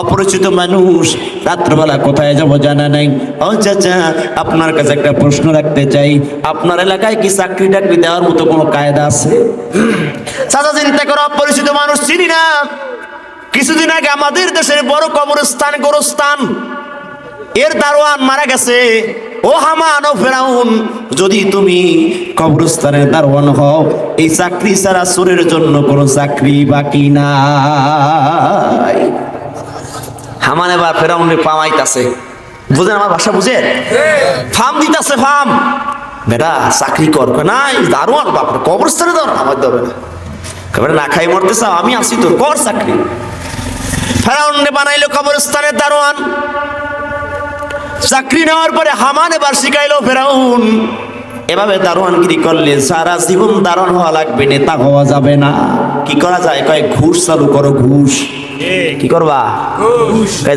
অপরিচিত মানুষ, রাত্রবেলা কোথায় যাব জানা নাই? ও চাচা, আপনার কাছে একটা প্রশ্ন রাখতে চাই, আপনার এলাকায় কি চাকরি টাকরি দেওয়ার মতো কোনো কায়দা আছে? চাচা, চিন্তা করো, অপরিচিত মানুষ চিনি না। কিছুদিন আগে আমাদের দেশের বড় কবরস্থান গোরস্থান, এর দারোয়ান মারা গেছে। ও হামান ও ফেরাউন, যদি তুমি কবরস্থানের দারোয়ান হও, এই চাকরি ছাড়া সুরের জন্য কোনো চাকরি বাকি নাই। হামান এবার ফেরাউনের পামাইতাছে বুঝেন আমার ভাষা বুঝেন ফার্ম দিতাছে ফার্ম বেটা, চাকরি কর। নাই, দারোয়ান বাপরে কবরস্থানে দাও আমার দেবে না না খাই মরতে চাও, আমি আসি তোর, কর চাকরি। ফেরাউনে বানাইলো কবরস্থানের দারোয়ান। চাকরি নেওয়ার পরে হামান এবার শিখাইলো ফেরাউন। এভাবে দারোয়ানগিরি করলে সারা জীবন দারোয়ান হওয়া লাগবে নেতা হওয়া যাবে না। কি করা যায়? কয় ঘুষ চালু করো ঘুষ। কি করবা?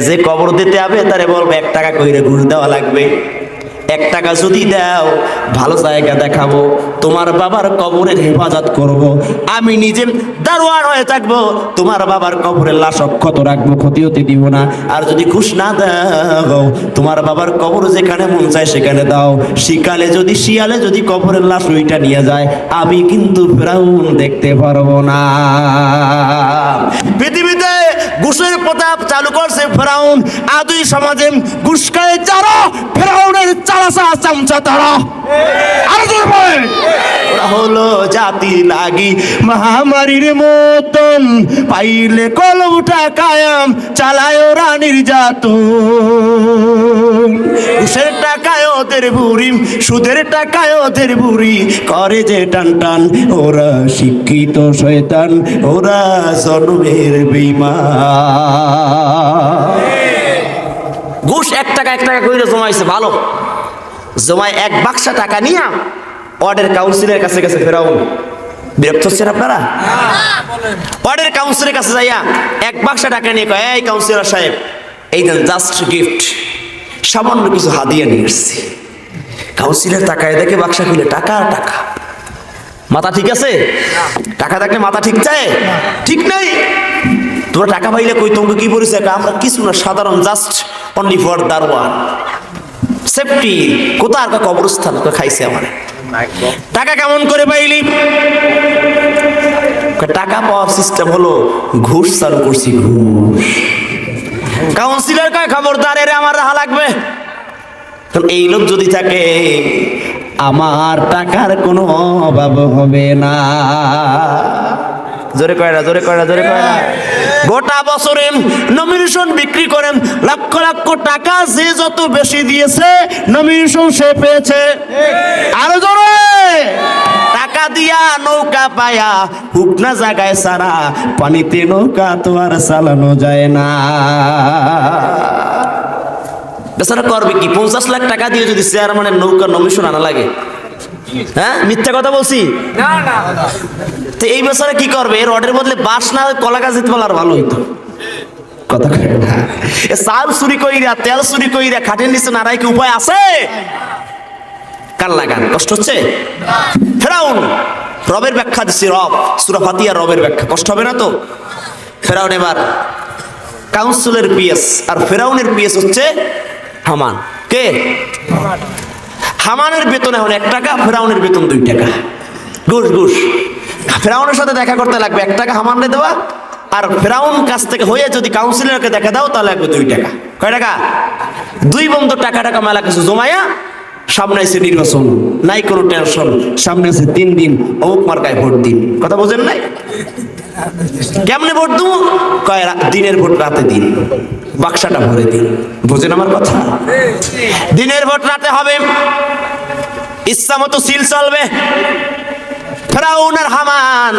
যে কবর দিতে হবে তারে বলবে এক টাকা কইরে ঘুষ দেওয়া লাগবে। এক টাকা যদি দাও, ভালো জায়গা দেখাবো, তোমার বাবার কবরের হেফাজত করব। আমি নিজে দারোয়ার হয়ে থাকব, তোমার বাবার কবরের লাশ অক্ষত রাখব ক্ষতি হতে দিব না। আর যদি ঘুষ না দাও, তোমার বাবার কবর যেখানে মন চায় সেখানে দাও। শিকালে যদি, শিয়ালে যদি কবরের লাশ ওইটা নিয়ে যায়, আমি কিন্তু ফেরাউন দেখতে পারব না। ঘুষের প্রতাপ চালু করছে ফেরাউন। আদুই সমাজে ঘুষকায় যারা ফেরাউনের চালাসা চামচা তারা। হলো জাতি লাগি, মহামারীর মতন। পাইলে কলমটা কায়াম, চালায় ওরা নির্যাতন ঘুষের টাকায় ওদের বুড়ি, সুদের টাকায় ওদের বুড়ি। করে যে টান টান, ওরা শিক্ষিত শয়তান, ওরা জন্মের বিমা ঘুষ এক টাকা এক টাকা করে জমাইছে, ভালো। জমায় এক বাক্সা টাকা নিয়ে ওয়ার্ডের কাউন্সিলের কাছে কাছে ফেরাউন। বিরক্ত হচ্ছেন আপনারা? ওয়ার্ডের কাউন্সিলের কাছে যাইয়া এক বাক্সা টাকা নিয়ে কয়, এই কাউন্সিলর সাহেব, এই দেন জাস্ট গিফট সামান্য কিছু হাদিয়া নিয়ে এসছি। কাউন্সিলের টাকায় দেখে বাক্সা খুলে টাকা টাকা। মাথা ঠিক আছে? টাকা থাকলে মাথা ঠিক চায়? ঠিক নাই? তোমরা টাকা পাইলে কই তোমাকে কি বলিস আমরা কিছু না সাধারণ জাস্ট অনলি ফর দারোয়ান সেফটি কোথার কা কবরস্থান? খাইছে আমার। টাকা কেমন করে পাইলি? টাকা পাওয়ার সিস্টেম হলো ঘুষ চালু করছি ঘুষ। কাউন্সিলর কয় খবরদার এরে আমার রাহা লাগবে? কারণ এই লোক যদি থাকে, আমার টাকার কোনো অভাব হবে না। জোরে কয় না, জোরে কয় না, জোরে কয় না। গোটা বছরে নমিনেশন বিক্রি করেন, লক্ষ লক্ষ টাকা যে যত বেশি দিয়েছে নমিনেশন সে পেয়েছে। আরও জোরে দিয়া নৌকা পায়া হুকনা জায়গায় সারা পানিতে নৌকা তো আর চালানো যায় না। বেচারা করবে কি? পঞ্চাশ লাখ টাকা দিয়ে যদি চেয়ারম্যানের নৌকা নমিশন আনা লাগে। হ্যাঁ? মিথ্যা কথা বলছি? তো এই বেচারা কি করবে? এর বদলে বাস না কলা গাছ দিতে পারলে আর ভালো হইতো। কথা চাল চুরি কইরা তেল চুরি কইরা খাটের নিচে নাড়াই কি উপায় আছে? কার লাগান? কষ্ট হচ্ছে? ফেরাউন, রবের ব্যাখ্যা দিচ্ছি রব, সুরা ফাতিয়া রবের ব্যাখ্যা। কষ্ট হবে না তো? ফেরাউন এবার কাউন্সিলের পিএস, আর ফেরাউনের পিএস হচ্ছে হামান। কে? হামানের বেতন এখন এক টাকা, ফেরাউনের বেতন দুই টাকা। ঘুষ ঘুষ। ফেরাউনের সাথে দেখা করতে লাগবে, এক টাকা হামানরে দেওয়া, আর ফেরাউন কাছ থেকে হয়ে যদি কাউন্সিলরকে দেখা দাও, তাহলে লাগবে দুই টাকা। কয় টাকা? দুই বন্ধু টাকা টাকা মেলা কিছু জমায়া সামনে আছে নির্বাচন, নাই কোনো টেনশন সামনে আছে তিন দিন, অমুক মার্কায় ভোট দিন। কথা বোঝেন নাই? কেমনে ভোট দেবো? কয় দিনের ভোট রাতে দিন, বাক্সাটা ভরে দিন। বোঝেন আমার কথা? দিনের ভোট রাতে হবে, ইচ্ছা মতো সিল চলবে। ফেরাউন হামান,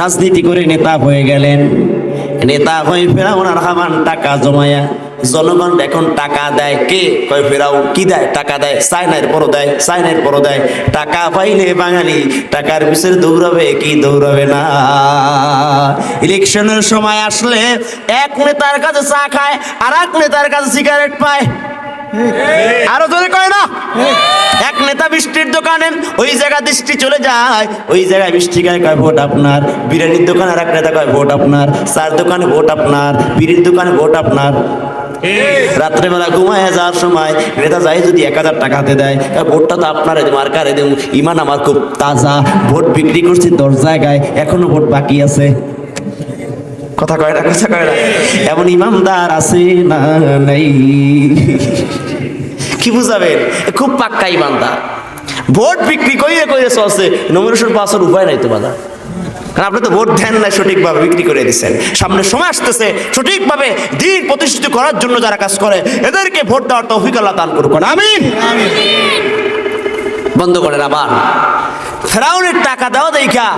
রাজনীতি করে নেতা হয়ে গেলেন। নেতা হয়ে ফেরাউন আর হামান টাকা জমায়া জনগণ এখন টাকা দেয় কে? কয় ফেরাউন? কি দেয়? টাকা দেয়। চায়নার পর দেয়, চায়নার পর দেয়। টাকা পাইলে বাঙালি, টাকার পিছনে দৌড়াবে, কি দৌড়াবে না? ইলেকশনের সময় আসলে এক নেতার কাছে চা খায় আর এক নেতার কাছে সিগারেট পায়। আরও জোরে কয় না? এক নেতা বৃষ্টির দোকানে ওই জায়গা দৃষ্টি চলে যায়, ওই জায়গায় বৃষ্টি গায়ে কয় ভোট আপনার, বিরিয়ানির দোকানে আর এক নেতা কয় ভোট আপনার চার দোকানে ভোট আপনার বিড়ির দোকানে ভোট আপনার। রাত্রেবেলা ঘুমায় যাওয়ার সময় নেতা যাই যদি এক হাজার টাকা হাতে দেয় ভোটটা তো আপনার মার্কারে দেব? ইমান আমার খুব তাজা, ভোট বিক্রি করছি দশ জায়গায়, এখনও ভোট বাকি আছে। কথা কয় না কথা কয় না। এমন ইমামদার আছে না নাই। কি বুঝাবেন? খুব পাক্কা ইমানদার। ভোট বিক্রি কইরে কইরে চলছে নমিনেশন পাওয়ার উপায় নাই তো বাধা কারণ আপনি তো ভোট দেন না সঠিকভাবে বিক্রি করে দিচ্ছেন সামনে সময় আসতেছে সঠিকভাবে দিন প্রতিষ্ঠিত করার জন্য যারা কাজ করে এদেরকে ভোট দেওয়ার তৌফিক আল্লাহ দান করুক। আমিন। বন্ধ করেন আবার। ফেরাউনের টাকা দেওয়া দেখা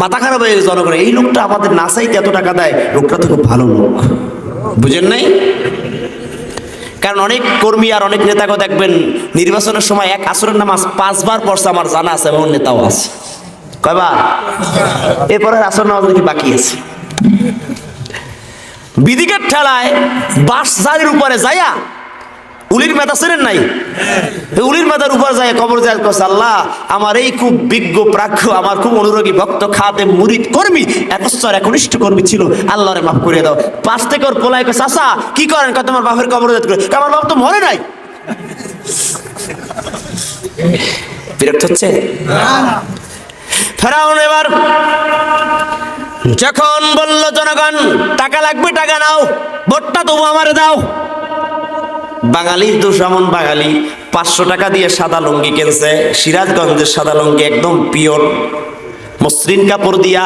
মাথা খারাপ হয়ে জনগণ এই লোকটা আমাদের না চাইতে এত টাকা দেয়, লোকটা তো খুব ভালো লোক। বুঝেন নাই? কারণ অনেক কর্মী আর অনেক নেতাকে দেখবেন, নির্বাচনের সময় এক আসরের নামাজ পাঁচবার পড়ছে, আমার জানা আছে, এবং নেতাও আছে। কয়বার? এরপরে আসর নামাজ নাকি বাকি আছে? বিদিকের ঠেলায় বাস জারির উপরে যাইয়া উলির মেধা ছিলেন নাই? উলির মেধার উপর যায়, কবর যায় আল্লাহ, আমার এই খুব বিজ্ঞ প্রাজ্ঞ, আমার খুব অনুরাগী ভক্ত খাতে মুরিদ, কর্মী, একস্তর একনিষ্ঠ কর্মী ছিল। আল্লাহরে মাফ করে দাও। পাশ থেকে ওর পোলায় কস আসা কি করেন? কত তোমার বাপের কবর যাত করে। আমার বাপ তো মরে নাই? বিরক্ত হচ্ছে? ফেরাউন এবার যখন বলল, জনগণ, টাকা লাগবে, টাকা নাও, ভোটটা তবু আমারে দাও। বাঙালির দুশামন বাঙালি, পাঁচশো টাকা দিয়ে সাদা লুঙ্গি কিনছে। সিরাজগঞ্জের সাদা লুঙ্গি একদম পিওর মসৃণ কাপড় দিয়া,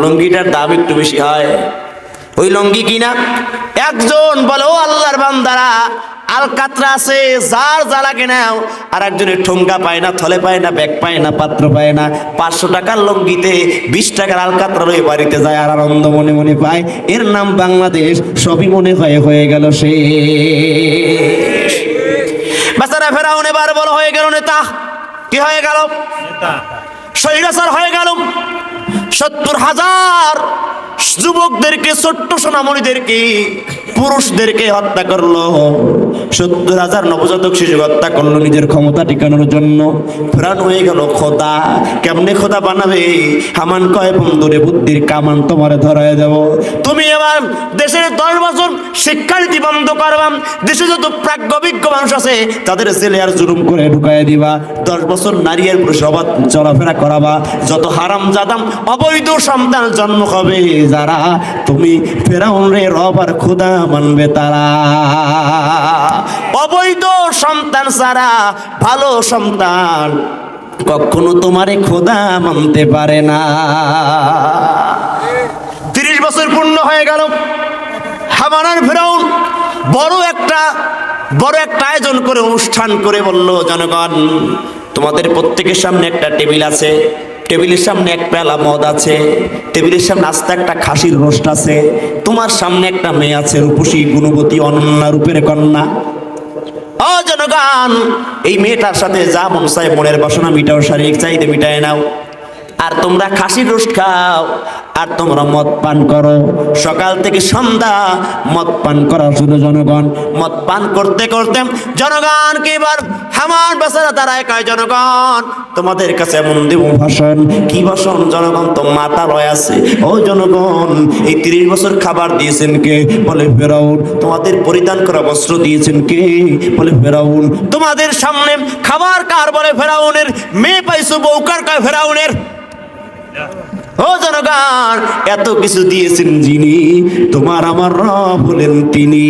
লুঙ্গিটার দাম একটু বেশি হয়। ওই লঙ্গি কিনা? একজন বলে ও আল্লাহর বান্দারা আলকাতরা আছে যার জ্বালাকে নাও। আর একজনের ঠোঙ্গা পায় না থলে পায় না ব্যাগ পায় না পাত্র পায় না। পাঁচশো টাকার লঙ্গিতে বিশ টাকার আলকাতরা রয়ে বাড়িতে যায় আর আনন্দ মনে মনে পায়। এর নাম বাংলাদেশ সবই মনে হয়ে হয়ে গেল সে বাচ্চারা ফেরাউন এবার বড় হয়ে গেল নেতা? কি হয়ে গেল? স্বৈরাচার হয়ে গেল। সত্তর হাজার যুবকদেরকে ছোট্ট সোনামণিদেরকে পুরুষদেরকে হত্যা করল। সত্তর হাজার নবজাতক শিশু হত্যা করল নিজের ক্ষমতা টিকানোর জন্য। প্রাণ হয়ে গেল খোদা। কেমনে খোদা বানাবে? হামান কয়, বন্ধুরে, বুদ্ধির কামান তোমারে ধরায় দেব। তুমি এবার দেশের দশ বছর শিক্ষানীতি বন্ধ করবাম দেশে যত প্রাজ্ঞবিজ্ঞ মানুষ আছে, তাদের ছেলে আর জুলুম করে ঢুকায় দিবা। দশ বছর নারী আর পুরুষ অবাধ চলাফেরা করাবা। যত হারাম জাদাম অবৈধ সন্তান জন্ম হবে, যারা তুমি ফেরাউন রে রব আর খুদা মানবে তারা। অবৈধ সন্তান ছাড়া ভালো সন্তান কখনো তোমারে খোদা মানতে পারে না। তিরিশ বছর পূর্ণ হয়ে গেল। হামানার ফেরাউন বড় একটা বড় একটা আয়োজন করে, অনুষ্ঠান করে বলল, জনগণ, তোমাদের প্রত্যেকের সামনে একটা টেবিল আছে। টেবিলের সামনে এক পেলা মদ আছে। টেবিলের সামনে আস্তে একটা খাসির রোস্ট আছে। তোমার সামনে একটা মেয়ে আছে রূপসী গুণবতী অনন্যা রূপের কন্যা। ও জনগণ, এই মেয়েটার সাথে যা মন চায় মনের বাসনা মিটাও, শারীরিক চাইতে মিটায় নাও। আর তোমরা খাসি রোস্ট খাও, আর তোমরা মদ পান করো। সকাল থেকে সন্ধ্যা মদ পান করা শুধু জনগণ, মদ পান করতে করতে জনগণকে এবার হামার বাসারা তারায় কয়, জনগণ, তোমাদের কাছে এমন দেব ভাষণ। কি ভাষণ, জনগণ, তো লয় আছে। ও জনগণ, এই তিরিশ বছর খাবার দিয়েছেন কে? বলে ফেরাউন, তোমাদের পরিধান করা বস্ত্র দিয়েছেন কে? বলে ফেরাউন, তোমাদের সামনে খাবার কার? বলে ফেরাউনের মেয়ে পাইছো বউ কার কয় ফেরাউনের? ও জনগণ, এত কিছু দিয়েছেন যিনি, তোমার আমার রব হলেন তিনি।